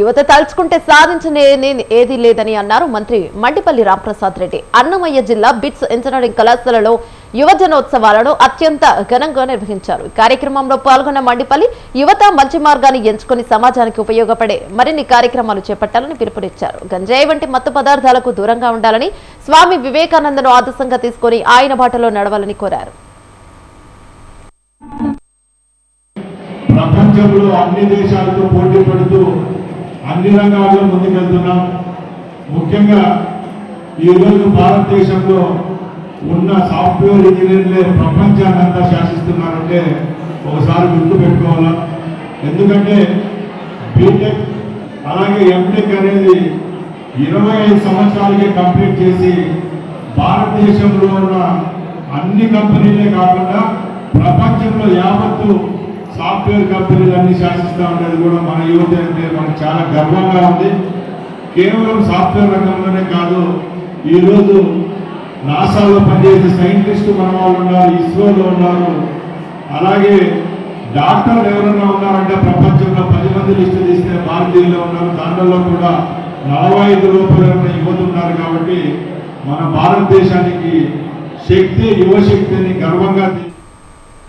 యువత తలుచుకుంటే సాధించలేని ఏదీ లేదని అన్నారు మంత్రి మండిపల్లి రాంప్రసాద్ రెడ్డి. అన్నమయ్య జిల్లా బిట్స్ ఇంజనీరింగ్ కళాశాలలో యువజనోత్సవాలను అత్యంత ఘనంగా నిర్వహించారు. ఈ కార్యక్రమంలో పాల్గొన్న మండిపల్లి యువత మంచి మార్గాన్ని ఎంచుకొని సమాజానికి ఉపయోగపడే మరిన్ని కార్యక్రమాలు చేపట్టాలని పిలుపునిచ్చారు. గంజాయి వంటి మత్తు పదార్థాలకు దూరంగా ఉండాలని స్వామి వివేకానందను ఆదర్శంగా తీసుకొని ఆయన బాటలో నడవాలని కోరారు. ప్రపంచంలో అన్ని దేశాలతో పోటీ పడుతూ అన్ని రంగాల్లో ముందుకెళ్తున్నాం. ముఖ్యంగా ఈరోజు భారతదేశంలో ఉన్న సాఫ్ట్వేర్ ఇంజనీర్లే ప్రపంచాన్ని అంతా శాసిస్తున్నారంటే ఒకసారి గుర్తు పెట్టుకోవాలా? ఎందుకంటే బీటెక్ అలాగే ఎంటెక్ అనేది ఇరవై ఐదు సంవత్సరాలకే కంప్లీట్ చేసి భారతదేశంలో ఉన్న అన్ని కంపెనీలే కాకుండా ప్రపంచంలో యావత్తు సాఫ్ట్వేర్ కంపెనీలు అన్ని శాసిస్తూ ఉండేది కూడా మన యువత అంటే మనకు చాలా గర్వంగా ఉంది. కేవలం సాఫ్ట్వేర్ రంగంలోనే కాదు ఈరోజు నాసాలో పనిచేసే సైంటిస్టు మన వాళ్ళు ఉన్నారు ఇస్రోలో ఉన్నారు. అలాగే డాక్టర్లు ఎవరైనా ఉన్నారంటే ప్రపంచంలో పది మంది లిస్టు తీస్తే భారతీయుల్లో ఉన్నారు. దాంట్లో కూడా నలభై ఐదు రూపాయలు ఉన్న యువత ఉన్నారు కాబట్టి మన భారతదేశానికి శక్తి యువశక్తిని గర్వంగా